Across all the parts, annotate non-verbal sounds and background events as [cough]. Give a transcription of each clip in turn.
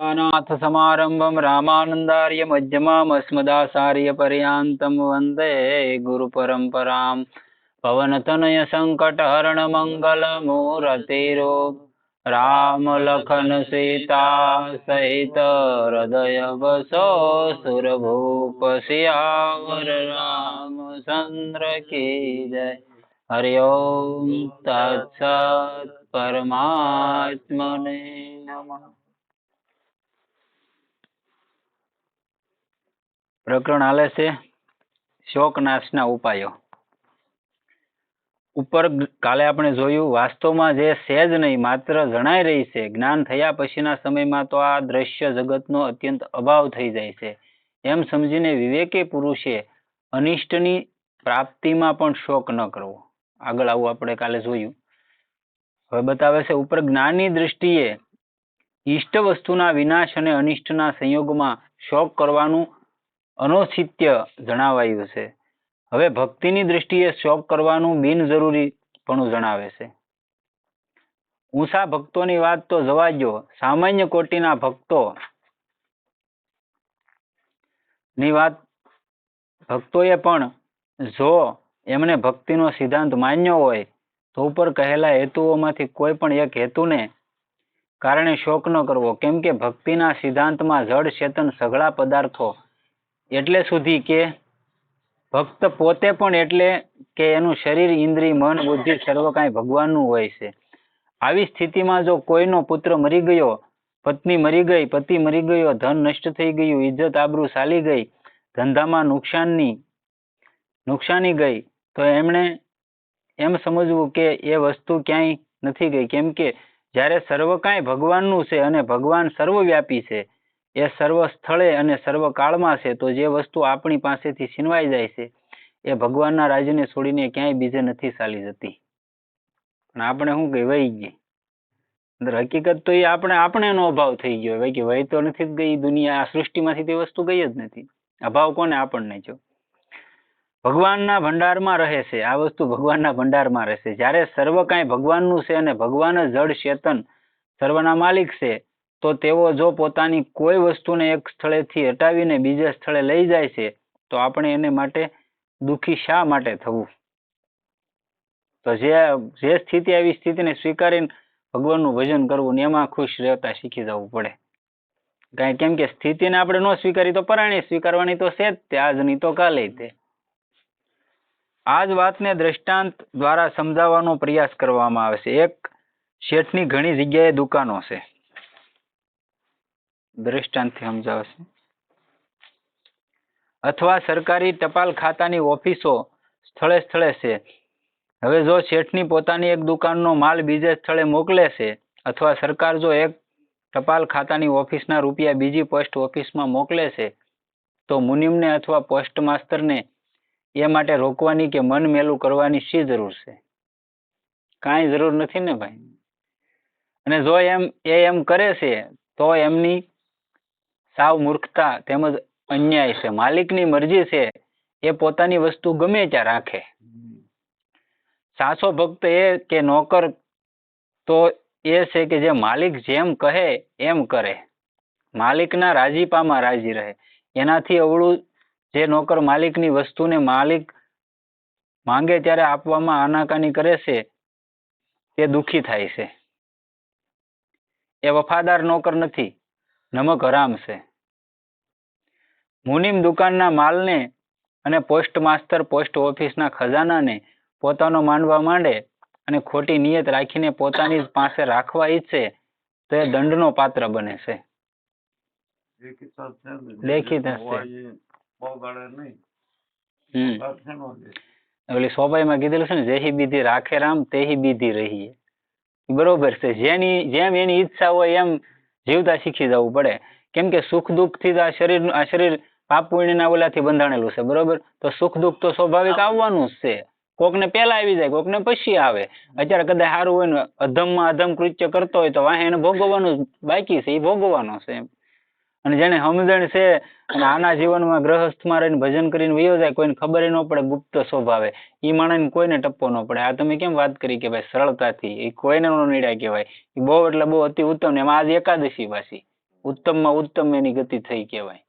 અનાથ સમારંભમ રામાનંદાર્ય મધ્યમાં અસ્મદાચાર્ય પર્યાંતમ વંદે ગુરુ પરંપરામ પવનતનય સંકટ હરણ મંગલ મૂરતિરો રામ લખન સીતા સહિત હૃદય બસો સુરભૂપ શિયાવર રામચંદ્ર કી જય હરિ ઓમ તત્સત પરમાત્મને નમઃ પ્રકરણ આલે છે શોકનાશના ઉપાયો. ઉપર કાલે આપણે જોયું, વાસ્તવમાં જે સહેજ નહીં, માત્ર જણાઈ રહી છે. જ્ઞાન થયા પછીના સમયમાં તો આ દ્રશ્ય જગતનો અત્યંત અભાવ થઈ જાય છે. એમ સમજીને વિવેકી પુરુષે અનિષ્ટની પ્રાપ્તિમાં પણ શોક ન કરવો. આગળ આવું આપણે કાલે જોયું. હવે બતાવે છે, ઉપર જ્ઞાનની દ્રષ્ટિએ ઈષ્ટ વસ્તુના વિનાશ અને અનિષ્ટના સંયોગમાં શોક કરવાનું અનૌચિત્ય જણાવાયું છે. હવે ભક્તિની દ્રષ્ટિએ શોક કરવાનું બિનજરૂરી પણ જણાવે છે. ઊંચા ભક્તોની વાત તો જવા દો સામાન્ય કોટીના ભક્તો ની વાત ભક્તોએ પણ જો એમને ભક્તિનો સિદ્ધાંત માન્યો હોય તો ઉપર કહેલા હેતુઓમાંથી કોઈ પણ એક હેતુને કારણે શોક ન કરવો. કેમ કે ભક્તિના સિદ્ધાંતમાં જડ, ચેતન સઘળા પદાર્થો એટલે સુધી કે ભક્ત પોતે પણ એટલે કે એનું શરીર, ઇન્દ્રિય, મન, બુદ્ધિ સર્વ કાંઈ ભગવાનનું હોય છે. આવી સ્થિતિમાં જો કોઈનો પુત્ર મરી ગયો, પત્ની મરી ગઈ, પતિ મરી ગયો, ધન નષ્ટ થઈ ગયું, ઇજ્જત આબરૂ ચાલી ગઈ, ધંધામાં નુકસાનની, નુકસાની ગઈ, તો એમણે એમ સમજવું કે એ વસ્તુ ક્યાંય નથી ગઈ. કેમ કે જ્યારે સર્વ કાંઈ ભગવાનનું છે અને ભગવાન સર્વવ્યાપી છે એ સર્વ સ્થળે અને સર્વ કાળમાં છે, તો જે વસ્તુ આપણી પાસેથી છીનવાઈ જાય છે, એ ભગવાનના રાજ્યને છોડીને ક્યાંય બીજે નથી ચાલી જતી. પણ આપણે શું કહે વહી ગઈ હકીકત તો એ આપણે આપણે અભાવ થઈ ગયો ભાઈ કે વહી તો નથી ગઈ, દુનિયા આ સૃષ્ટિમાંથી તે વસ્તુ ગઈ જ નથી. અભાવ કોને આપણને જો? ભગવાનના ભંડારમાં રહે છે, આ વસ્તુ ભગવાનના ભંડારમાં રહેશે જ્યારે સર્વ કાંઈ ભગવાનનું છે અને ભગવાન જ જડ ચેતન સર્વના માલિક છે તો તેઓ જો પોતાની કોઈ વસ્તુને એક સ્થળેથી હટાવીને બીજા સ્થળે લઈ જાય છે, તો આપણે એને માટે દુઃખી શા માટે થવું? તો જે જે સ્થિતિ આવી સ્થિતિને સ્વીકારીને ભગવાનનું ભજન કરવું ને એમાં ખુશ રહેતા શીખી જવું પડે. કાંઈ કેમ કે સ્થિતિને આપણે ન સ્વીકારી તો પરાણી સ્વીકારવાની તો છે જ તે, આજની તો કાલે તે. આ જ વાતને દ્રષ્ટાંત દ્વારા સમજાવવાનો પ્રયાસ કરવામાં આવે છે. એક શેઠની ઘણી જગ્યાએ દુકાનો છે. દ્રષ્ટાંતથી સમજાવશે. અથવા સરકારી ટપાલ ખાતાની ઓફિસો સ્થળે સ્થળે છે. હવે જો શેઠની પોતાની એક દુકાનનો માલ બીજે સ્થળે મોકલે છે, અથવા સરકાર જો એક ટપાલ ખાતાની ઓફિસના રૂપિયા બીજી પોસ્ટ ઓફિસમાં મોકલે છે, તો મુનિમને અથવા પોસ્ટ માસ્તરને એ માટે રોકવાની કે મન મેલું કરવાની શી જરૂર છે? કાંઈ જરૂર નથી ને ભાઈ? અને જો એમ, એ એમ કરે છે, તો એમની સાવ મૂર્ખતા તેમજ અન્યાય છે. માલિકની મરજી છે એ પોતાની વસ્તુ ગમે ત્યાં રાખે. સાસો ભક્ત એ કે નોકર તો એ છે કે જે માલિક જેમ કહે એમ કરે. માલિકના રાજીપામાં રાજી રહે. એનાથી અવળું જે નોકર માલિકની વસ્તુને માલિક માંગે ત્યારે આપવામાં આનાકાની કરે છે તે દુઃખી થાય છે. એ વફાદાર નોકર નથી. નમક હરામ છે. મુનિમ દુકાનના માલને અને પોસ્ટ માસ્તર પોસ્ટ ઓફિસના ખજાનાને પોતાનો માનવા માંડે અને ખોટી નિયત રાખીને પોતાની પાસે રાખવા ઈચ્છે તો એ દંડનો પાત્ર બને છે. લેખિત ઓલી. સોભાઈમાં કીધેલું છે ને જેહી બીધી રાખે રામ તેહી બીધી રહીએ. બરોબર છે. જેની જેમ એની ઈચ્છા હોય એમ જીવતા શીખી જવું પડે. કેમ કે સુખ દુઃખથી આ શરીર આ શરીર પાપ પુણ્યના ઓલાથી બંધાણેલું છે બરોબર? તો સુખ દુઃખ તો સ્વાભાવિક આવવાનું જ છે. કોકને પહેલા આવી જાય કોકને પછી આવે. અત્યારે કદાચ સારું હોય ને અધમમાં અધમ કૃત્ય કરતો હોય તો વાહે એને ભોગવવાનું બાકી છે એ ભોગવવાનો છે એમ. અને જેને સમજણ છે અને આના જીવનમાં ગ્રહસ્થમાં રહીને ભજન કરીને વયો જાય, કોઈને ખબર ન પડે, ગુપ્ત સ્વભાવે. એ માણસને કોઈને ટપ્પો ન પડે. આ તમે કેમ વાત કરી કે ભાઈ સરળતાથી? એ કોઈને નો કહેવાય. એ બહુ એટલે બહુ અતિ ઉત્તમ ને એમાં આજ એકાદશી પાછી ઉત્તમમાં ઉત્તમ એની ગતિ થઈ કહેવાય.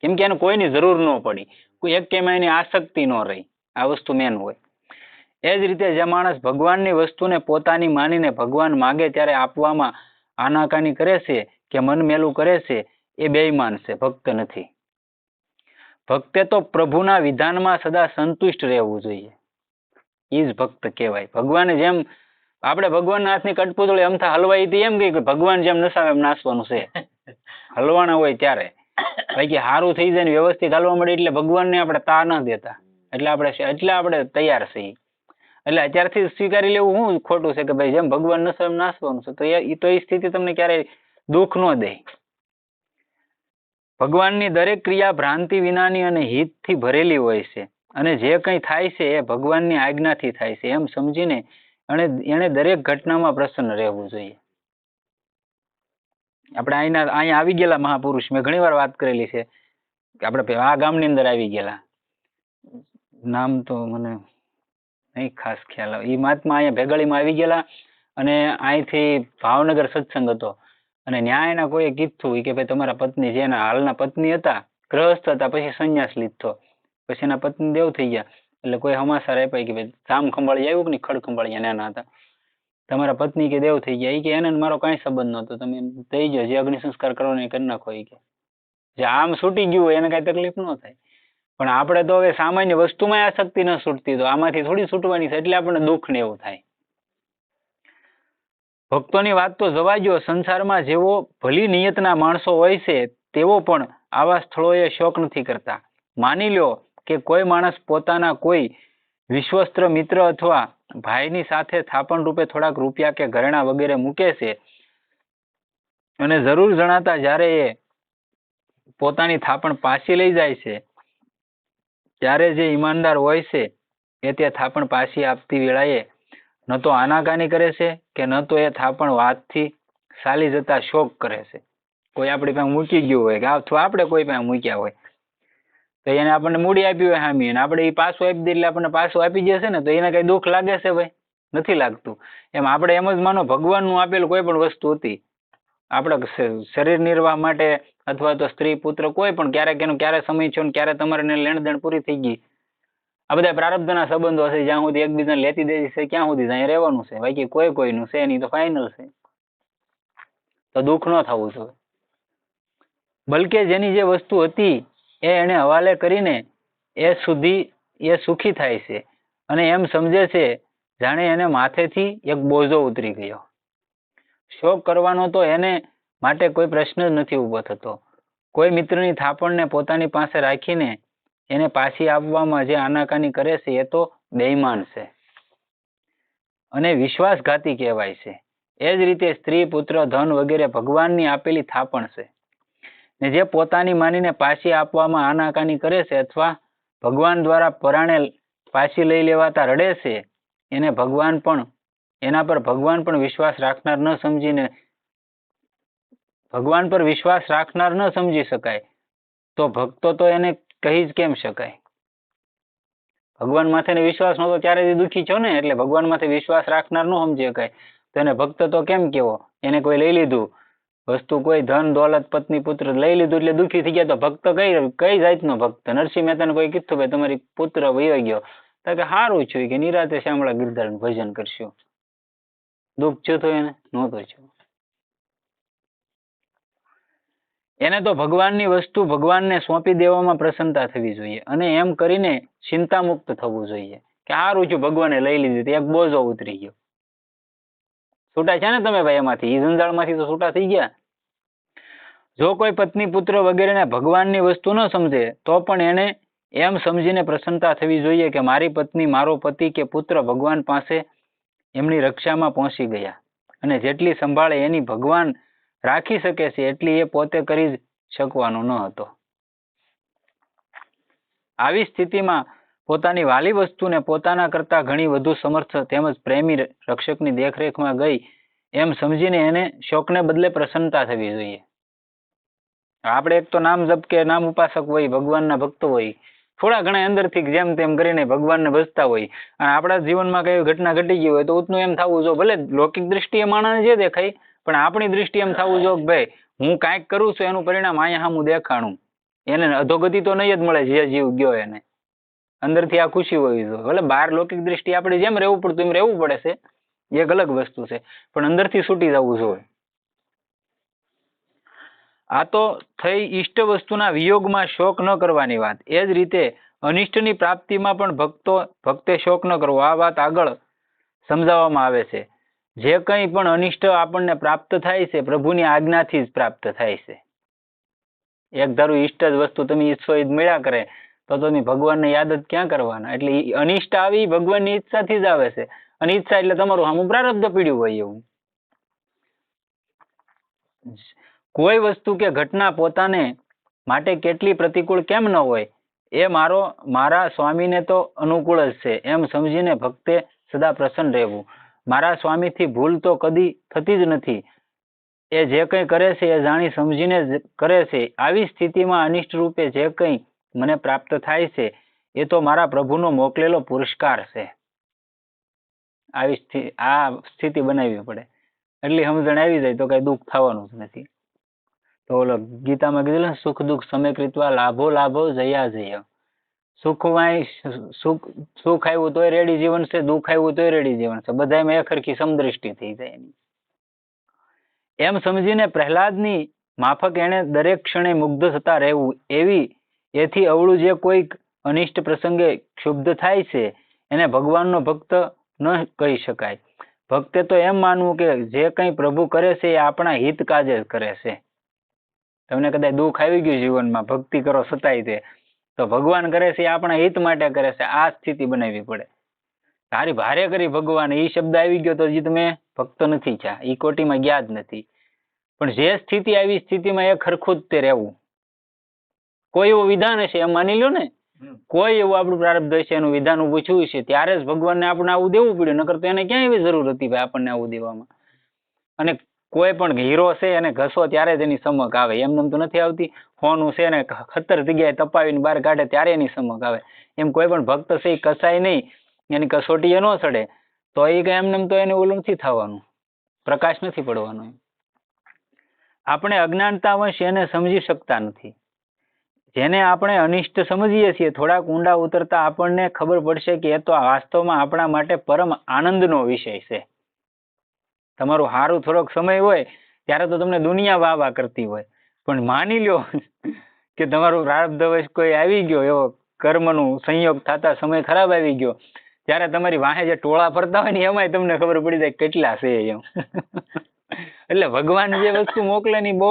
કેમ કે એને કોઈની જરૂર ન પડી. કોઈ એક કેમ એની આસક્તિ ન રહી. આ વસ્તુ મેન હોય. એ જ રીતે જે માણસ ભગવાનની વસ્તુને પોતાની માનીને ભગવાન માગે ત્યારે આપવામાં આનાકાની કરે છે કે મન મેલું કરે છે એ બેઈમાન છે ભક્ત નથી. ભક્તે તો પ્રભુના વિધાનમાં સદા સંતુષ્ટ રહેવું જોઈએ. એ જ ભક્ત કહેવાય. ભગવાને જેમ આપણે ભગવાનના હાથની કટપુતળી અમથા હલવાઈ હતી એમ કે ભગવાન જેમ નસાવે એમ નાસવાનું છે. [laughs] હલવાના હોય ત્યારે. બાકી સારું થઈ જાય ને વ્યવસ્થિત હાલવા મળે એટલે ભગવાનને આપણે તા ન દેતા. એટલે આપણે એટલે આપણે તૈયાર છીએ એટલે અત્યારથી સ્વીકારી લેવું હું ખોટું છે કે ભાઈ જેમ ભગવાન નસો એમ નાસવાનું છે તો એ તો એ સ્થિતિ તમને ક્યારેય દુઃખ ન દે. ભગવાનની દરેક ક્રિયા ભ્રાંતિ વિનાની અને હિતથી ભરેલી હોય છે અને જે કંઈ થાય છે એ ભગવાનની આજ્ઞાથી થાય છે. એમ સમજીને અને એણે દરેક ઘટનામાં પ્રસન્ન રહેવું જોઈએ. આપણે અહીંના અહીંયા આવી ગયેલા મહાપુરુષ. મેં ઘણી વાર વાત કરેલી છે કે આપણે આ ગામની અંદર આવી ગયેલા. નામ તો મને નહીં ખાસ ખ્યાલ આવે. એ મહાત્મા અહીંયા ભેગળીમાં આવી ગયેલા અને અહીંથી ભાવનગર સત્સંગ હતો. અને ન્યાયના કોઈએ કીધું કે ભાઈ તમારા પત્ની જેના હાલના પત્ની હતા ગ્રહસ્થ હતા, પછી સંન્યાસ લીધો. પછી એના પત્ની દેવ થઈ ગયા. એટલે કોઈ હમાસાર આપ્યા કે ભાઈ ધામ ખંભાળી આવ્યું કે નહીં? ખડ ખંભાળી નાના હતા. તમારા પત્ની કે દેવ થઈ ગયા. એ કે એને મારો કાંઈ સંબંધ નહોતો. તમે થઈ ગયો જે અગ્નિ સંસ્કાર કરવાનો એ કરી નાખો એ કે. જે આમ છૂટી ગયું હોય એને કાંઈ તકલીફ ન થાય. પણ આપણે તો હવે સામાન્ય વસ્તુમાં આ શક્તિ ન છૂટતી. તો આમાંથી થોડી છૂટવાની છે. એટલે આપણને દુઃખ ને એવું થાય. ભક્તોની વાત તો જવા દ્યો સંસારમાં જેવો ભલી નિયતના માણસો હોય છે, તેવો પણ આવા સ્થળોએ શોક નથી કરતા. માની લ્યો કે કોઈ માણસ પોતાના કોઈ વિશ્વસ્ત્ર મિત્ર અથવા ભાઈની સાથે થાપણ રૂપે થોડાક રૂપિયા કે ઘરેણા વગેરે મૂકે છે અને જરૂર જણાતા જ્યારે એ પોતાની થાપણ પાછી લઈ જાય છે, ત્યારે જે ઈમાનદાર હોય છે, એ તે થાપણ પાછી આપતી વેળાએ ન તો આનાકાની કરે છે કે ન તો એ થાપણ વાતથી ચાલી જતા શોક કરે છે. કોઈ આપણી પાસે મૂકી ગયું હોય કે અથવા આપણે કોઈ પાસે મૂક્યા હોય. તો એને આપણને મૂડી આપી હોય હામી અને આપણે એ પાછું આપી દઈએ એટલે આપણને પાછું આપી જશે ને તો એને કઈ દુઃખ લાગે છે ભાઈ? નથી લાગતું. એમ આપણે એમ જ માનો ભગવાનનું આપેલું કોઈ પણ વસ્તુ હતી. આપણે શરીર નિર્વાહ માટે અથવા તો સ્ત્રી પુત્ર કોઈ પણ, ક્યારેક એનું ક્યારે સમય છે ને ક્યારે તમારે લેણ દેણ પૂરી થઈ ગઈ. આ બધા પ્રારબ્ધના સંબંધો હશે, જ્યાં સુધી એકબીજાને લેતી દેતી છે ક્યાં સુધી ત્યાં રહેવાનું છે. બાકી કોઈ કોઈનું છે નહીં, તો ફાઇનલ છે. તો દુઃખ ન થવું જોઈએ. બલકે જેની જે વસ્તુ હતી, એ એને હવાલે કરીને એ સુધી એ સુખી થાય છે. અને એમ સમજે છે, જાણે એને માથેથી એક બોજો ઉતરી ગયો. શોક કરવાનો તો એને માટે કોઈ પ્રશ્ન જ નથી ઊભો થતો. કોઈ મિત્રની થાપણને પોતાની પાસે રાખીને એને પાછી આપવામાં જે આનાકાની કરે છે, એ તો બેઈમાન છે. અને વિશ્વાસઘાતી કહેવાય છે. એ જ રીતે સ્ત્રી, પુત્ર, ધન વગેરે ભગવાનની આપેલી થાપણ છે. ને જે પોતાની માનીને પાછી આપવામાં આનાકાની કરે છે અથવા ભગવાન દ્વારા પરાણે પાછી લઈ લેવાતા રડે છે, એને ભગવાન પણ, એના પર ભગવાન પણ વિશ્વાસ રાખનાર ન સમજીને, ભગવાન પર વિશ્વાસ રાખનાર ન સમજી શકાય. તો ભક્તો તો એને કહી જ કેમ શકાય? ભગવાન માથે વિશ્વાસ નહોતો, ત્યારે જ દુઃખી છો ને? એટલે ભગવાન માથે વિશ્વાસ રાખનાર ન સમજી શકાય. તો એને ભક્ત તો કેમ કેવો? એને કોઈ લઈ લીધું? વસ્તુ કોઈ ધન, દોલત, પત્ની, પુત્ર લઈ લીધું એટલે દુઃખી થઈ ગયા તો ભક્ત કઈ કઈ જાતનો ભક્ત? નરસિંહ મહેતાને કોઈ કીધું ભાઈ તમારી પુત્ર વયો ગયો. તો કે સારું છું કે નિરાતે શામળા ગિરધારનું ભજન કરશું. દુઃખ થયું એને, નહોતું થયું એને તો ભગવાનની વસ્તુ ભગવાનને સોંપી દેવામાં પ્રસન્નતા થવી જોઈએ અને એમ કરીને ચિંતામુક્ત થવું જોઈએ કે આ છું ભગવાને લઈ લીધી એક બોજો ઉતરી ગયો. છૂટા છે ને તમે ભાઈ એમાંથી? ઈ જંજાળમાંથી તો છૂટા થઈ ગયા. જો કોઈ પત્ની પુત્ર વગેરેને ભગવાનની વસ્તુ ન સમજે તો પણ એને એમ સમજીને પ્રસન્નતા થવી જોઈએ કે મારી પત્ની, મારો પતિ કે પુત્ર ભગવાન પાસે એમની રક્ષામાં પહોંચી ગયા અને જેટલી સંભાળે એની ભગવાન રાખી શકે છે એટલી એ પોતે કરી શકવાનો ન હતો. આવી સ્થિતિમાં પોતાની વાલી વસ્તુને પોતાના કરતા ઘણી વધુ સમર્થ તેમજ પ્રેમી રક્ષકની દેખરેખમાં ગઈ એમ સમજીને એને શોકને બદલે પ્રસન્નતા થવી જોઈએ. આપણે એક તો નામ જપ કે નામ ઉપાસક હોય, ભગવાનના ભક્ત હોય, થોડા ઘણા અંદરથી જેમ તેમ કરીને ભગવાનને ભજતા હોય, અને આપણા જીવનમાં કઈ ઘટના ઘટી ગઈ હોય તો ઉતનું એમ થવું જો ભલે લૌકિક દ્રષ્ટિએ માણસને જે દેખાય પણ આપણી દ્રષ્ટિ એમ થવું જો કે ભાઈ, હું કાંઈક કરું છું એનું પરિણામ અહીંયા સામું દેખાણું. એને અધોગતિ તો નહીં જ મળે જે જીવ ગયો એને. અંદરથી આ ખુશી હોવી જોઈએ ભલે બહાર લૌકિક દ્રષ્ટિ આપણે જેમ રહેવું પડતું એમ રહેવું પડે છે. એક અલગ વસ્તુ છે. પણ અંદરથી છૂટી જવું જોઈએ. આ તો થઈ ઈષ્ટ વસ્તુના વિયોગમાં શોક ન કરવાની વાત. એ જ રીતે અનિષ્ટની પ્રાપ્તિમાં પણ ભક્તો, ભક્તે શોક ન કરવો. આ વાત આગળ સમજાવવામાં આવે છે. જે કંઈ પણ અનિષ્ટ આપણને પ્રાપ્ત થાય છે, પ્રભુની આજ્ઞાથી જ પ્રાપ્ત થાય છે. એક ધારું ઈષ્ટ જ વસ્તુ તમે ઈચ્છો એ મળ્યા કરે, તો તમે ભગવાનને યાદ જ ક્યાં કરવાના? એટલે અનિષ્ટ આવી ભગવાનની ઈચ્છાથી જ આવે છે. અને ઈચ્છા એટલે તમારું આમ પ્રારબ્ધ પીડ્યું હોય એવું. કોઈ વસ્તુ કે ઘટના પોતાને માટે કેટલી પ્રતિકૂળ કેમ ન હોય, એ મારો, મારા સ્વામીને તો અનુકૂળ જ છે. એમ સમજીને ભક્તે સદા પ્રસન્ન રહેવું. મારા સ્વામીથી ભૂલ તો કદી થતી જ નથી. એ જે કંઈ કરે છે એ જાણી સમજીને કરે છે. આવી સ્થિતિમાં અનિષ્ટ રૂપે જે કંઈ મને પ્રાપ્ત થાય છે, એ તો મારા પ્રભુનો મોકલેલો પુરસ્કાર છે. આવી આ સ્થિતિ બનાવવી પડે. એટલી સમજણ આવી જાય તો કઈ દુઃખ થવાનું જ નથી. તો ઓલો ગીતામાં કીધું સુખ દુઃખ સમય કૃત્વા લાભો લાભો જયા જય. સુખમાં સુખ સુખ આવ્યું તોય રેડી જીવન છે, દુઃખ આવ્યું તોય રેડી જીવન છે. બધામાં એક સરખી સમદ્રષ્ટિ થઈ જાય એની. એમ સમજીને પ્રહલાદની માફક એણે દરેક ક્ષણે મુગ્ધ થતા રહેવું એવી એથી અવળું જે કોઈક અનિષ્ટ પ્રસંગે ક્ષુબ્ધ થાય છે, એને ભગવાનનો ભક્ત ન કહી શકાય. ભક્તે તો એમ માનવું કે જે કંઈ પ્રભુ કરે છે એ આપણા હિત કાજે કરે છે. તમને કદાચ દુઃખ આવી ગયું જીવનમાં, ભક્તિ કરો છતાંય તે. તો ભગવાન કરે છે એ આપણા હિત માટે કરે છે આ સ્થિતિ બનાવવી પડે. તારી ભારે કરી ભગવાન એ શબ્દ આવી ગયો તો હજી તમે ભક્તો નથી થયા એ કોટીમાં ગયા જ નથી. પણ જે સ્થિતિ આવી સ્થિતિમાં એ ખરખું તે રહેવું. કોઈ એવું વિધાન હશે એમ માની લ્યો ને. કોઈ એવું આપણું પ્રારબ્ધ હશે એનું વિધાન ઊભું થયું છે ત્યારે જ ભગવાનને આપણે આવું દેવું પડ્યું નકર તો એને ક્યાં એવી જરૂર હતી ભાઈ આપણને આવું દેવામાં. અને કોઈ પણ હીરો છે એને ઘસો ત્યારે જ એની સમક આવે. એમને તો નથી આવતી. હોનું છે ને ખતર જગ્યાએ તપાવીને બહાર કાઢે ત્યારે એની સમક આવે. એમ કોઈ પણ ભક્ત છે એ કસાય નહીં. એની કસોટી એ ન ચડે તો એ કઈ એમને તો એને ઓલું નથી થવાનું. પ્રકાશ નથી પડવાનો આપણે અજ્ઞાનતાવશ એને સમજી શકતા નથી. જેને આપણે અનિષ્ટ સમજીએ છીએ, થોડાક ઊંડા ઉતરતા આપણને ખબર પડશે કે એ તો વાસ્તવમાં આપણા માટે પરમ આનંદનો વિષય છે. તમારું સારું થોડોક સમય હોય, ત્યારે તો તમને દુનિયા વાહ વાહ કરતી હોય. પણ માની લ્યો કે તમારું પ્રારબ્ધ વશ કોઈ આવી ગયો, એવો કર્મનું સંયોગ થતા સમય ખરાબ આવી ગયો, ત્યારે તમારી વાહે જે ટોળા ફરતા હોય ને એમાંય તમને ખબર પડી જાય કેટલા છે એમ. એટલે ભગવાન જે વસ્તુ મોકલે ની બહુ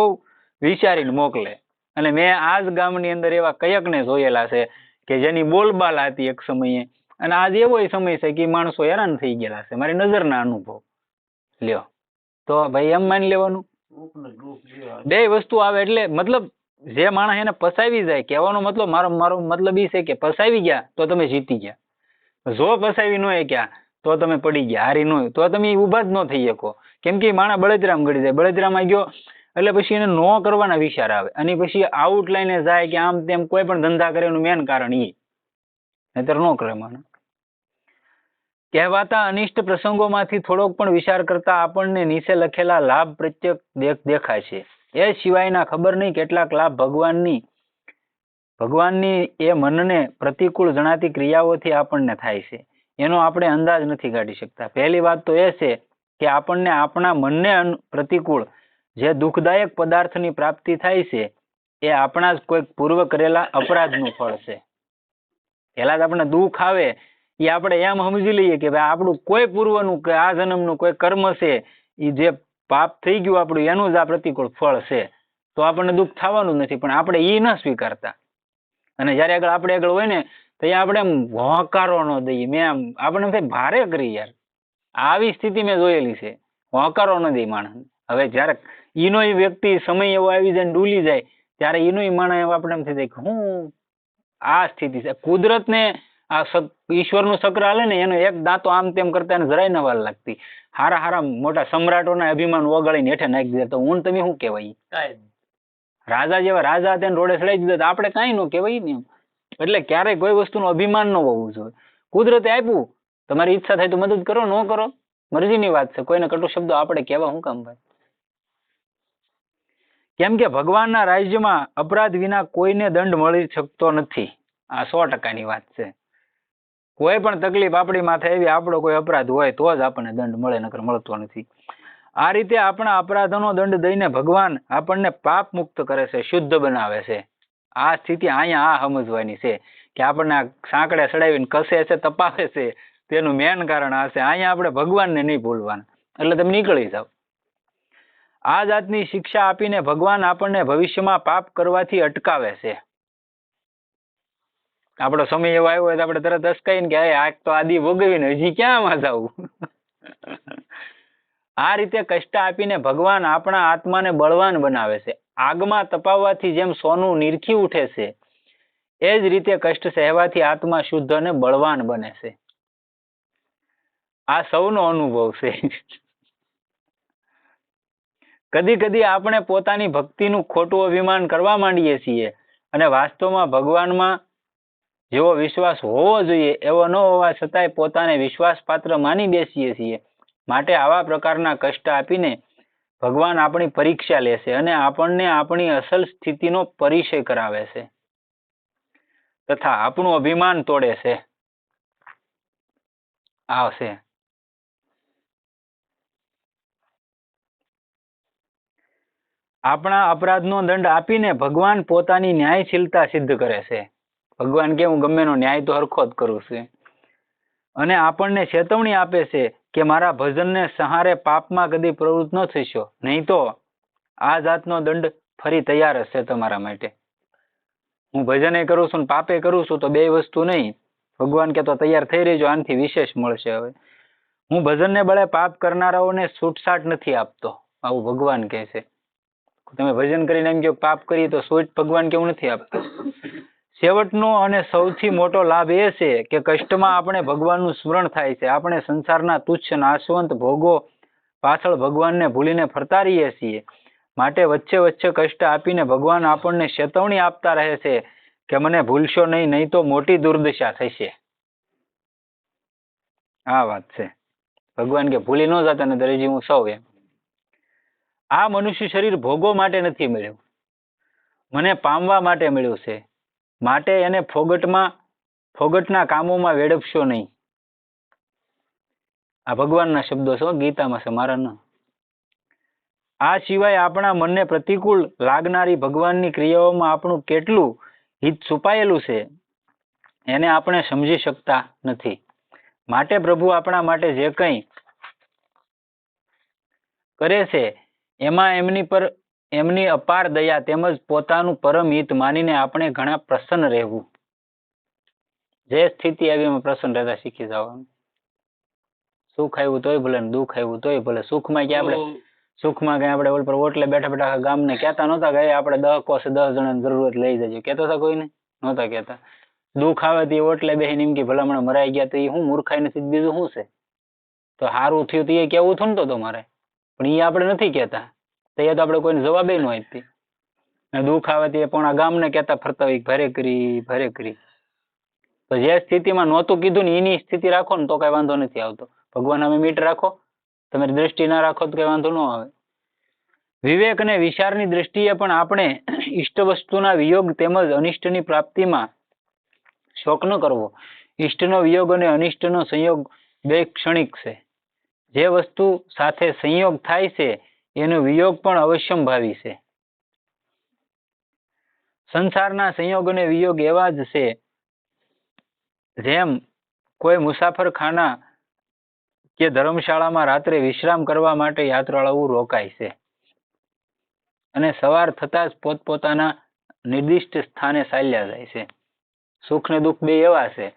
વિચારીને મોકલે. અને મેં આ જ ગામની અંદર એવા કયકને જોયેલા છે કે જેની બોલબાલ હતી એક સમયે. અને આજ એવો સમય છે કે માણસો હેરાન થઈ ગયેલા છે. મારી નજરના અનુભવ. લ્યો. તો ભાઈ એમ માની લેવાનું. બે વસ્તુ આવે એટલે મતલબ જે માણસ એને પસાવી જાય, કહેવાનો મતલબ મારો મારો મતલબ એ છે કે પસાવી ગયા તો તમે જીતી ગયા. જો પસાવી ન ગયા તો તમે પડી ગયા, હારી ન તો તમે ઊભા જ ન થઈ શકો. કેમ કે માણા બળદરામ ગળી જાય બળદરામાં ગયો, એટલે પછી એને નો કરવાના વિચાર આવે. અને પછી આઉટલાઈને જાય કે આમ તેમ કોઈ પણ ધંધા કરે એનું મેન કારણ એ નહીતર નો કરે માણસ કહેવાતા અનિષ્ટ પ્રસંગોમાંથી થોડોક પણ વિચાર કરતા આપણને નીચે લખેલા લાભ પ્રત્યક્ષ દેખાય છે. એ સિવાયના ખબર નહીં કેટલાક લાભ ભગવાનની ભગવાનની એ મનને પ્રતિકૂળ જણાતી ક્રિયાઓથી આપણને થાય છે. એનો આપણે અંદાજ નથી કાઢી શકતા. પહેલી વાત તો એ છે કે આપણને આપણા મનને પ્રતિકૂળ જે દુઃખદાયક પદાર્થની પ્રાપ્તિ થાય છે, એ આપણા જ કોઈક પૂર્વ કરેલા અપરાધનું ફળ છે. પહેલા જ આપણને દુઃખ આવે એ આપણે એમ સમજી લઈએ કે ભાઈ આપણું કોઈ પૂર્વનું કે આ જન્મનું કોઈ કર્મ છે એ જે પાપ થઈ ગયું આપણું, એનું જ આ પ્રતિકૂળ ફળ છે. તો આપણને દુઃખ થવાનું નથી, પણ આપણે એ ન સ્વીકારતા. અને જ્યારે આગળ આપણે આગળ હોય ને, તો એ આપણે એમ હોંકારો ન દઈએ. મેં આમ આપણે એમ થાય ભારે કરી યાર. આવી સ્થિતિ મેં જોયેલી છે. હોંકારો ન દઈ માણસ હવે જ્યારે ઈનો એ વ્યક્તિ સમય એવો આવી જાય ડૂલી જાય, ત્યારે ઈનો એ માણસ આપણે એમ થઈ જાય કે હું આ સ્થિતિ છે. કુદરતને આ ઈશ્વરનું ચક્ર હાલે ને એનો એક દાંતો આમ તેમ કરતા જરાય ન વાર લાગતી. હારા હારા મોટા સમ્રાટોના અભિમાન ઓગાળીને હેઠે નાખી દીધા. તો હું તમે શું કહેવાય? રાજા જેવા રાજા હતા રોડે ચડાઈ દીધા તો આપણે કાંઈ ન કહેવાય ને એટલે ક્યારેય કોઈ વસ્તુનું અભિમાન ન હોવું જોઈએ. કુદરતે આપ્યું. તમારી ઈચ્છા થાય તો મદદ કરો ન કરો. મરજીની વાત છે. કોઈને કટુ શબ્દો આપણે કહેવા શું કામ ભાઈ? કેમ કે ભગવાનના રાજ્યમાં અપરાધ વિના કોઈને દંડ મળી શકતો નથી. આ સો ટકાની વાત છે. કોઈ પણ તકલીફ આપણી માથે એવી આપણો કોઈ અપરાધ હોય તો જ આપણને દંડ મળે, નકર મળતો નથી. આ રીતે આપણા અપરાધોનો દંડ દઈને ભગવાન આપણને પાપ મુક્ત કરે છે, શુદ્ધ બનાવે છે. આ સ્થિતિ અહીંયા આ સમજવાની છે કે આપણને આ સાંકડે સડાવીને કસે છે તપાવે છે, તેનું મેન કારણ આ છે. અહીંયા આપણે ભગવાનને નહીં ભૂલવાના, એટલે તમે નીકળી જાઓ. આ જાતની શિક્ષા આપીને ભગવાન આપણને ભવિષ્યમાં પાપ કરવાથી અટકાવે છે. આપણો સમય એવો આવ્યો હોય તો આપણે તરત અસકાઈને કે "અય, આ તો આદિ ભોગવીને હજી ક્યાં માં જવું [laughs] આ રીતે કષ્ટ આપીને ભગવાન આપણા આત્માને બળવાન બનાવે છે. આગમાં તપાવવાથી જેમ સોનું નીરખી ઉઠે છે એ જ રીતે કષ્ટ સહેવાથી આત્મા શુદ્ધ અને બળવાન બને છે. આ સૌનો અનુભવ છે. [laughs] કદી કદી આપણે પોતાની ભક્તિનું ખોટું અભિમાન કરવા માંડીએ છીએ અને વાસ્તવમાં ભગવાનમાં જેવો વિશ્વાસ હોવો જોઈએ, એવો ન હોવા છતાંય પોતાને વિશ્વાસપાત્ર માની બેસીએ છીએ. માટે આવા પ્રકારના કષ્ટ આપીને ભગવાન આપણી પરીક્ષા લેશે અને આપણને આપણી અસલ સ્થિતિનો પરિચય કરાવે છે. તથા આપણું અભિમાન તોડે છે. આવશે. આપણા અપરાધનો દંડ આપીને ભગવાન પોતાની ન્યાયશીલતા સિદ્ધ કરે છે. ભગવાન કે હું ગમે ન્યાય તો હરખો જ કરું છું. અને આપણને ચેતવણી આપે છે કે મારા ભજનને સહારે પાપમાં કદી પ્રવૃત્ત ન થશો. નહીં તો આ જાતનો દંડ ફરી તૈયાર હશે તમારા માટે. હું ભજને કરું છું પાપે કરું છું તો બે વસ્તુ નહીં. ભગવાન કે તો તૈયાર થઈ રહેજો, આનાથી વિશેષ મળશે હવે. હું ભજનને બળે પાપ કરનારાઓને છૂટછાટ નથી આપતો, આવું ભગવાન કહે છે. તમે ભજન કરીને એમ કે પાપ કરીએ તો છૂટ ભગવાન કેવું નથી આપતો? છેવટનો અને સૌથી મોટો લાભ એ છે કે કષ્ટમાં આપણે ભગવાનનું સ્મરણ થાય છે. આપણે સંસારના તુચ્છ નાશવંત ભોગો પાછળ ભગવાનને ભૂલીને ફરતા રહીએ છીએ. માટે વચ્ચે વચ્ચે કષ્ટ આપીને ભગવાન આપણને ચેતવણી આપતા રહે છે કે મને ભૂલશો નહીં નહીં તો મોટી દુર્દશા થશે. આ વાત છે. ભગવાન કે ભૂલી ન જતા ને દરેજી હું સૌ એમ આ મનુષ્ય શરીર ભોગો માટે નથી મળ્યું. મને પામવા માટે મળ્યું છે. માટે એને ફોગટમાં, ફોગટના કામોમાં વેડપશો નહીં. આ ભગવાનના શબ્દો છો ગીતામાં છે, મારા ન. આ સિવાય આપણા મનને પ્રતિકૂળ લાગનારી ભગવાનની ક્રિયાઓમાં આપણું કેટલું હિત છુપાયેલું છે, એને આપણે સમજી શકતા નથી. માટે પ્રભુ આપણા માટે જે કંઈ કરે છે, એમાં એમની પર એમની અપાર દયા તેમજ પોતાનું પરમ હિત માનીને આપણે ઘણા પ્રસન્ન રહેવું. જે સ્થિતિ આવી એમાં પ્રસન્ન રહેતા શીખી જવાનું. સુખ આવ્યું તોય ભલે દુઃખ આવ્યું તોય ભલે. સુખમાં કે આપણે સુખમાં કઈ આપણે ઓલ પર ઓટલે બેઠા બેઠા ગામને કહેતા નહોતા કે "એ આપણે દસ કોસે દસ જણાની જરૂરત લઈ જજો. કહેતા હતા કોઈને? નહોતા કહેતા. દુઃખ આવે તે ઓટલે બેસીને એમ કે ભલામણ મરાઈ ગયા તો એ હું મૂર્ખાઈ નથી બીજું શું છે? તો સારું થયું તો એ કેવું થયું તો મારે પણ એ આપણે નથી કહેતા. તો તો આપણે કોઈને જવાબે ન આપી ને દુઃખ આવે તે પણ આ ગામને કહેતા ફરતા હોય ભરે કરી ભરે કરી. તો જે સ્થિતિમાં નહોતું કીધું ને એની સ્થિતિ રાખો ને તો કઈ વાંધો નથી આવતો. ભગવાન અમે મીટ રાખો. તમે દ્રષ્ટિ ના રાખો તો કઈ વાંધો ન આવે. વિવેક અને વિચારની દ્રષ્ટિએ પણ આપણે ઈષ્ટ વસ્તુના વિયોગ તેમજ અનિષ્ટની પ્રાપ્તિમાં શોક ન કરવો. ઈષ્ટનો વિયોગ અને અનિષ્ટનો સંયોગ બે ક્ષણિક છે. જે વસ્તુ સાથે સંયોગ થાય છે એનો વિયોગ પણ અવશ્યંભાવી છે. સંસારના સંયોગ અને વિયોગ એવા જ છે જેમ કોઈ મુસાફર ખાના કે ધર્મશાળામાં રાત્રે વિશ્રામ કરવા માટે યાત્રાળુઓ રોકાય છે અને સવાર થતા જ પોતપોતાના નિર્દિષ્ટ સ્થાને ચાલ્યા જાય છે. સુખ ને દુઃખ બે એવા છે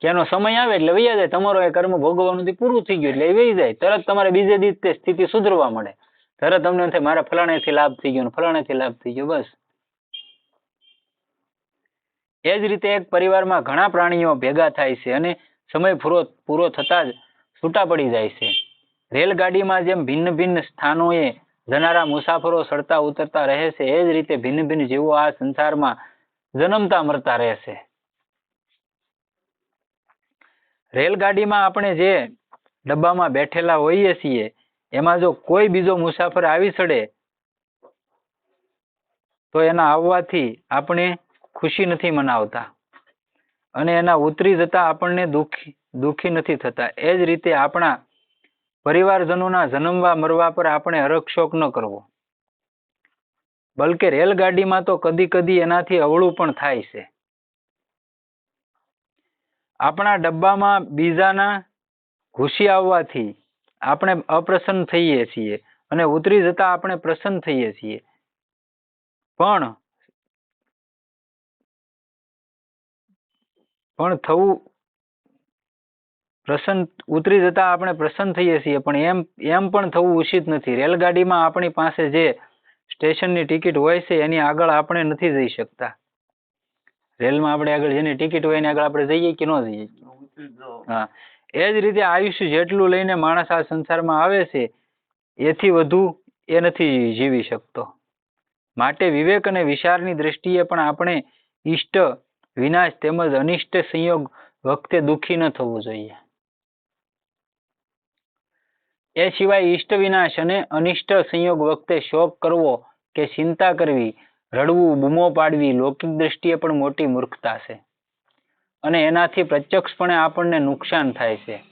કે એનો સમય આવે એટલે વૈયા જાય. તમારો એ કર્મ ભોગવવાનું પૂરું થઈ ગયું એટલે એ વહી જાય. તરત તમારે બીજે દિવસ સ્થિતિ સુધરવા મળે. તરત તમને એમ થાય મારા ફલાણેથી લાભ થઈ ગયો ફલાણેથી લાભ થઈ ગયો, બસ. એ જ રીતે એક પરિવારમાં ઘણા પ્રાણીઓ ભેગા થાય છે અને સમય પૂરો પૂરો થતા જ છૂટા પડી જાય છે. રેલગાડીમાં જેમ ભિન્ન ભિન્ન સ્થાનોએ જનારા મુસાફરો સડતા, ઉતરતા રહે છે, એ જ રીતે ભિન્ન ભિન્ન જીવો આ સંસારમાં જન્મતા, મરતા રહે છે. રેલગાડીમાં આપણે જે ડબ્બામાં બેઠેલા હોઈએ છીએ એમાં જો કોઈ બીજો મુસાફર આવી ચડે તો એના આવવાથી આપણે ખુશી નથી મનાવતા. અને એના ઉતરી જતા આપણને દુઃખી દુઃખી નથી થતા. એ જ રીતે આપણા પરિવારજનોના જન્મવા, મરવા પર આપણે હરખશોક ન કરવો. બલકે રેલગાડીમાં તો કદી કદી એનાથી અવળું પણ થાય છે. આપણા ડબ્બામાં બીજાના ઘૂસી આવવાથી આપણે અપ્રસન્ન થઈએ છીએ અને ઉતરી જતા આપણે પ્રસન્ન થઈએ છીએ. પણ પણ થવું પ્રસન્ન ઉતરી જતા આપણે પ્રસન્ન થઈએ છીએ પણ એમ એમ પણ થવું ઉચિત નથી. રેલગાડીમાં આપણી પાસે જે સ્ટેશનની ટિકિટ હોય છે એની આગળ આપણે નથી જઈ શકતા. રેલમાં આપણે આગળ જેની ટિકિટ હોય એની આગળ આપણે જઈએ કે ન જઈએ? હા. એ જ રીતે આયુષ્ય જેટલું લઈને માણસ આ સંસારમાં આવે છે, એથી વધુ એ નથી જીવી શકતો. માટે વિવેક અને વિચારની દ્રષ્ટિએ પણ આપણે ઈષ્ટ, વિનાશ તેમજ અનિષ્ટ સંયોગ વખતે દુઃખી ન થવું જોઈએ. એ સિવાય ઈષ્ટ વિનાશ અને અનિષ્ટ સંયોગ વખતે શોક કરવો કે ચિંતા કરવી, રડવું, બૂમો પાડવી, લૌકિક દ્રષ્ટિએ પણ મોટી મૂર્ખતા છે. અને એનાથી પ્રત્યક્ષપણે આપણને નુકસાન થાય છે.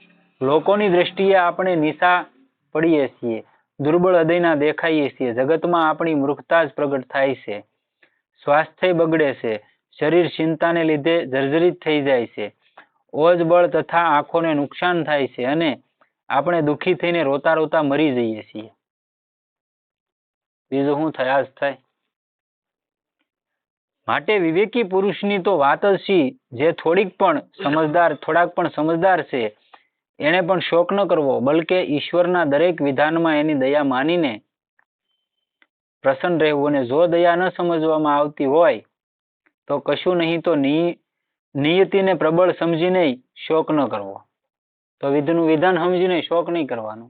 લોકોની દ્રષ્ટિએ આપણે નિશા પડીએ છીએ, દુર્બળ હૃદયના દેખાઈએ છીએ, જગતમાં આપણી મૂર્ખતા જ પ્રગટ થાય છે. સ્વાસ્થ્ય બગડે છે, શરીર ચિંતાને લીધે જર્જરિત થઈ જાય છે. ઓજબળ તથા આંખોને નુકસાન થાય છે અને આપણે દુઃખી થઈને રોતા રોતા મરી જઈએ છીએ. બીજું શું થયા જ થાય? માટે વિવેકી પુરુષની તો વાત જ છે જે થોડીક પણ સમજદાર, થોડાક પણ સમજદાર છે. એને પણ શોક ન કરવો, બલકે ઈશ્વરના દરેક વિધાનમાં એની દયા માનીને પ્રસન્ન રહેવું અને જો દયા ન સમજવામાં આવતી હોય, તો કશું નહીં તો નિયતિને પ્રબળ સમજીને શોક ન કરવો. તો વિધનું વિધાન સમજીને શોક નહીં કરવાનો.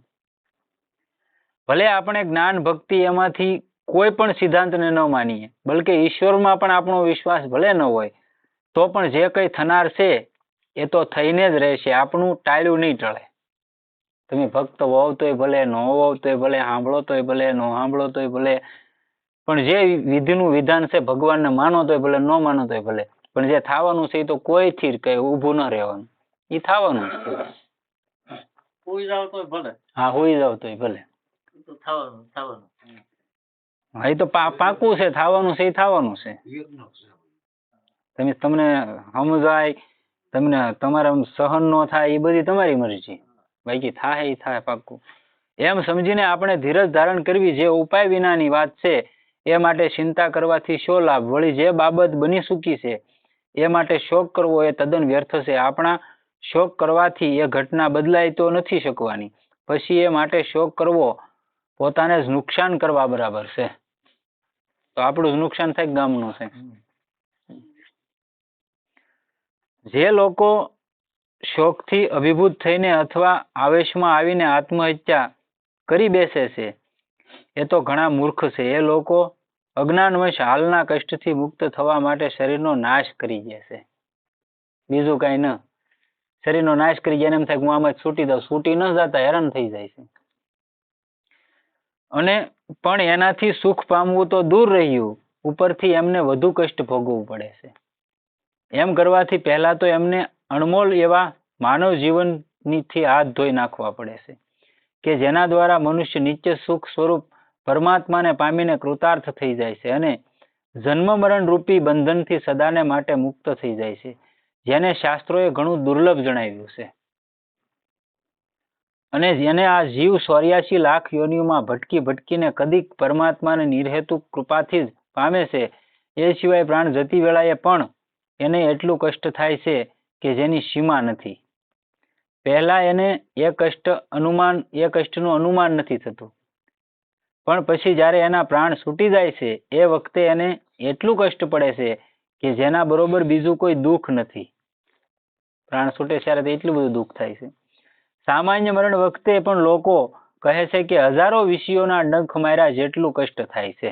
ભલે આપણે જ્ઞાન ભક્તિ એમાંથી કોઈ પણ સિદ્ધાંતને ન માનીએ બલકે ઈશ્વરમાં પણ આપણો વિશ્વાસ ભલે ન હોય તો પણ જે કંઈ થનાર છે એ તો થઈને જ રહેશે આપણું ટાળ્યું નહીં ટળે. તમે ભક્ત હોવ તોય ભલે ન હોવ તોય ભલે સાંભળો તોય ભલે ન સાંભળો તોય ભલે પણ જે વિધિનું વિધાન છે ભગવાનને માનો તોય ભલે ન માનો તોય ભલે પણ જે થવાનું છે એ તો કોઈથી કઈ ઊભું ન રહેવાનું. એ થવાનું છે. કોઈ જાવ તોય ભલે. હા હોઈ જાવ તોય ભલે. તો થવાનું થવાનું. હા, એ તો પાકું છે, થવાનું છે, એ થવાનું છે. તમે, તમને સમજાય, તમને તમારા સહન નો થાય, એ બધી તમારી મરજી બાકી થાય એ થાય પાક્કું એમ સમજીને આપણે ધીરજ ધારણ કરવી જે ઉપાય વિનાની વાત છે, એ માટે ચિંતા કરવાથી શો લાભ? વળી જે બાબત બની ચૂકી છે, એ માટે શોક કરવો એ તદ્દન વ્યર્થ છે. આપણા શોક કરવાથી એ ઘટના બદલાય તો નથી શકવાની. પછી એ માટે શોક કરવો પોતાને જ નુકસાન કરવા બરાબર છે. તો આપણું જ નુકસાન થાય ગામનું છે? જે લોકો શોકથી અભિભૂત થઈને અથવા આવેશમાં આવીને આત્મહત્યા કરી બેસે છે, એ તો ઘણા મૂર્ખ છે. એ લોકો અજ્ઞાનવશ હાલના કષ્ટથી મુક્ત થવા માટે શરીરનો નાશ કરી છે. બીજું કાંઈ ન. શરીરનો નાશ કરી જાય એમ થાય હું આમાં છૂટી દઉં. છૂટી ન જતા હેરાન થઈ જાય છે. અને પણ એનાથી સુખ પામવું તો દૂર રહ્યું. ઉપરથી એમને વધુ કષ્ટ ભોગવવું પડે છે. એમ કરવાથી પહેલા તો એમને અણમોલ એવા માનવ જીવનથી હાથ ધોઈ નાખવા પડે છે. કે જેના દ્વારા મનુષ્ય નિત્ય સુખ સ્વરૂપ પરમાત્માને પામીને કૃતાર્થ થઈ જાય છે અને જન્મ મરણ રૂપી બંધનથી સદાને માટે મુક્ત થઈ જાય છે. જેને શાસ્ત્રોએ ઘણું દુર્લભ જણાવ્યું છે. અને જેને આ જીવ ચોર્યાસી લાખ યોનિઓમાં ભટકી ભટકીને કદીક પરમાત્માને નિર્હેતુ કૃપાથી જ પામે છે, એ સિવાય પ્રાણ જતી વેળાએ પણ એને એટલું કષ્ટ થાય છે કે જેની સીમા નથી. પહેલા એને એ કષ્ટ અનુમાન, એ કષ્ટનું અનુમાન નથી થતું. પણ પછી જ્યારે એના પ્રાણ છૂટી જાય છે, એ વખતે એને એટલું કષ્ટ પડે છે કે જેના બરોબર બીજું કોઈ દુઃખ નથી. પ્રાણ છૂટે ત્યારે એટલું બધું દુઃખ થાય છે. સામાન્ય મરણ વખતે પણ લોકો કહે છે કે હજારો વિષયોના ડંખ માર્યા જેટલું કષ્ટ થાય છે.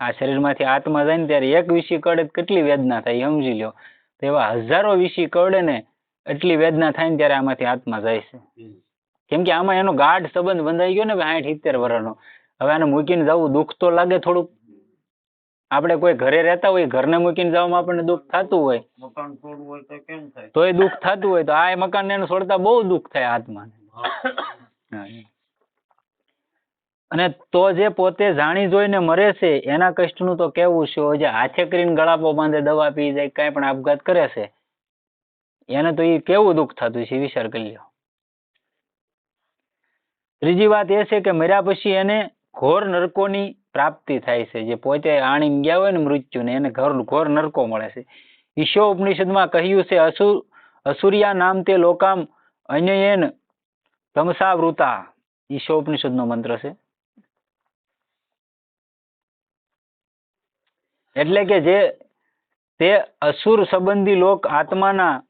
આ શરીરમાંથી આત્મા જાય ને ત્યારે એક વિષય કડે કેટલી વેદના થાય સમજી લો તેવા હજારો વિષય કડે ને એટલી વેદના થાય ને ત્યારે આમાંથી આત્મા જાય છે. કેમ કે આમાં એનો ગાઢ સંબંધ બંધાઈ ગયો ને સાઠ સિત્તેર વર્ષનો હવે આને મૂકીને જવું દુઃખ તો લાગે થોડુંક. આપણે કોઈ ઘરે રહેતા હોય ઘરને મૂકીને જવામાં આપણને દુઃખ થતું હોય. મકાન છોડવું હોય તો કેમ થાય? તોય દુઃખ થતું હોય તો આ મકાન એને છોડતા બહુ દુઃખ થાય આત્માને અને તો જે પોતે જાણી જોઈને મરે છે એના કષ્ટનું તો કેવું છે જે હાથે કરીને ગળાપો બાંધે દવા પી જાય કાંઈ પણ આપઘાત કરે છે એને તો એ કેવું દુઃખ થતું છે વિચાર કરી લો ત્રીજી વાત એ છે કે મર્યા પછી એને ઘોર નરકોની પ્રાપ્તિ થાય છે. જે પોતે આણી ગયા હોય ને મૃત્યુને એને ઘર, ઘોર નરકો મળે છે. ઈશો ઉપનિષદમાં કહ્યું છે અસુર અસુરિયા નામ તે લોકામ અન્યન તમસાવૃતા. ઈશો ઉપનિષદનો મંત્ર છે. એટલે કે જે, તે અસુર સંબંધી લોક આત્માના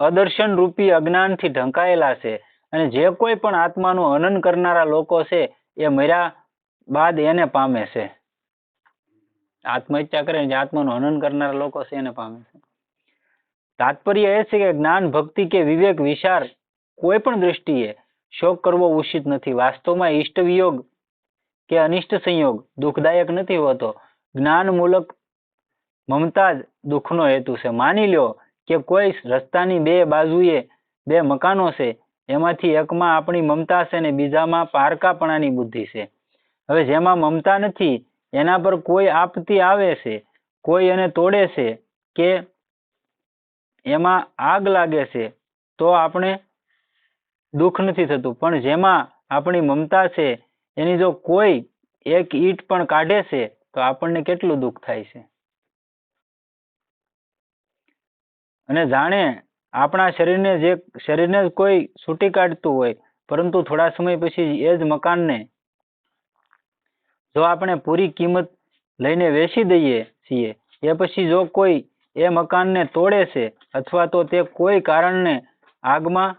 અદર્શન રૂપી અજ્ઞાનથી ઢંકાયેલા છે અને જે કોઈ પણ આત્માનું હનન કરનારા લોકો છે, એ મર્યા બાદ એને પામે છે. આત્મહત્યા કરે જે આત્માનું હનન કરનારા લોકો છે એને પામે છે. તાત્પર્ય એ છે કે જ્ઞાન, ભક્તિ કે વિવેક, વિચાર કોઈ પણ દ્રષ્ટિએ શોક કરવો ઉચિત નથી. વાસ્તવમાં ઈષ્ટ વિયોગ કે અનિષ્ટ સંયોગ દુઃખદાયક નથી હોતો. જ્ઞાનમૂલક મમતા જ દુઃખનો હેતુ છે. માની લ્યો કે કોઈ રસ્તાની બે બાજુએ બે મકાનો છે. એમાંથી એકમાં આપણી મમતા છે ને બીજામાં પારકાપણાની બુદ્ધિ છે. હવે જેમાં મમતા નથી, એના પર કોઈ આપત્તિ આવે છે, કોઈ એને તોડે છે કે એમાં આગ લાગે છે, તો આપણે દુઃખ નથી થતું. પણ જેમાં આપણી મમતા છે, એની જો કોઈ એક ઈંટ પણ કાઢે છે, તો આપણને કેટલું દુઃખ થાય છે? અને જાણે આપણા શરીરને જે શરીરને કોઈ છૂટી કાઢતું હોય, પરંતુ થોડા સમય પછી એ જ મકાનને જો આપણે પૂરી કિંમત લઈને વેચી દઈએ છીએ એ પછી જો કોઈ એ મકાનને તોડે છે અથવા તો તે કોઈ કારણને આગમાં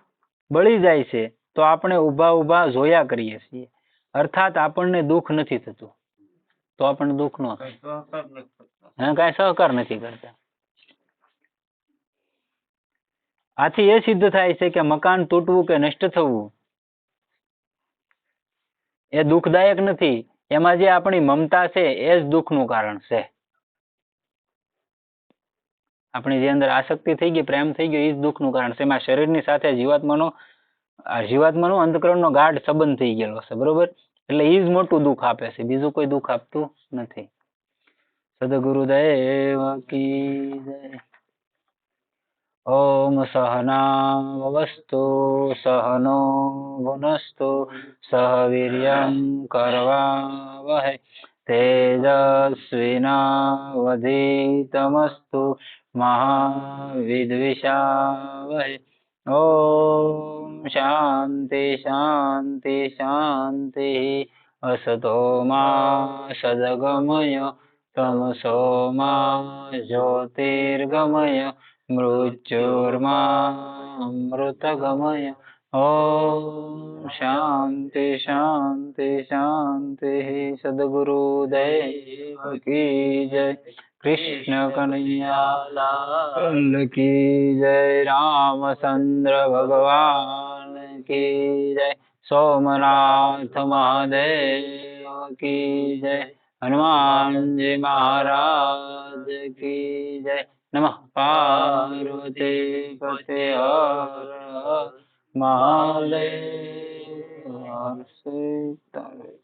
બળી જાય છે તો આપણે ઊભા ઊભા જોયા કરીએ છીએ. અર્થાત આપણને દુઃખ નથી થતું. તો આપણને દુઃખ ન હા કાંઈ સહકાર નથી કરતા. આથી એ સિદ્ધ થાય છે કે મકાન તૂટવું કે નષ્ટ થવું એ દુઃખદાયક નથી. એમાં જે આપણી મમતા છે એ જ દુઃખનું કારણ છે. આપણી જે અંદર આસક્તિ થઈ ગઈ, પ્રેમ થઈ ગયો, એ જ દુઃખનું કારણ છે. એમાં શરીરની સાથે જીવાત્માનો જીવાત્માનો અંતકરણનો ગાઢ સંબંધ થઈ ગયેલો છે, બરોબર? એટલે એ જ મોટું દુઃખ આપે છે. બીજું કોઈ દુઃખ આપતું નથી. સદગુરુદેવ કી જય. ઓમ સહનાવસ્તુ સહનો ભુનસ્તુ સહ વીર્યં કરવાવહે તેજસ્વિનાવધીતમસ્તુ મહાવિદ્વિષાવહે ઓમ શાંતિ શાંતિ શાંતિ અસતો મા સદગમય તમસો મા જ્યોતિર્ગમય મૃત્યુર્મામૃતગમય ઓમ શાંતિ શાંતિ શાંતિ સદગુરુદેવ કી જય કૃષ્ણ કનૈયાલાલ કી જય રામચંદ્ર ભગવાન કી જય સોમનાથ મહાદેવ કી જય હનુમાનજી મહારાજ કી જય નમઃ પાર્વતી પતે હર મહાદેવ હર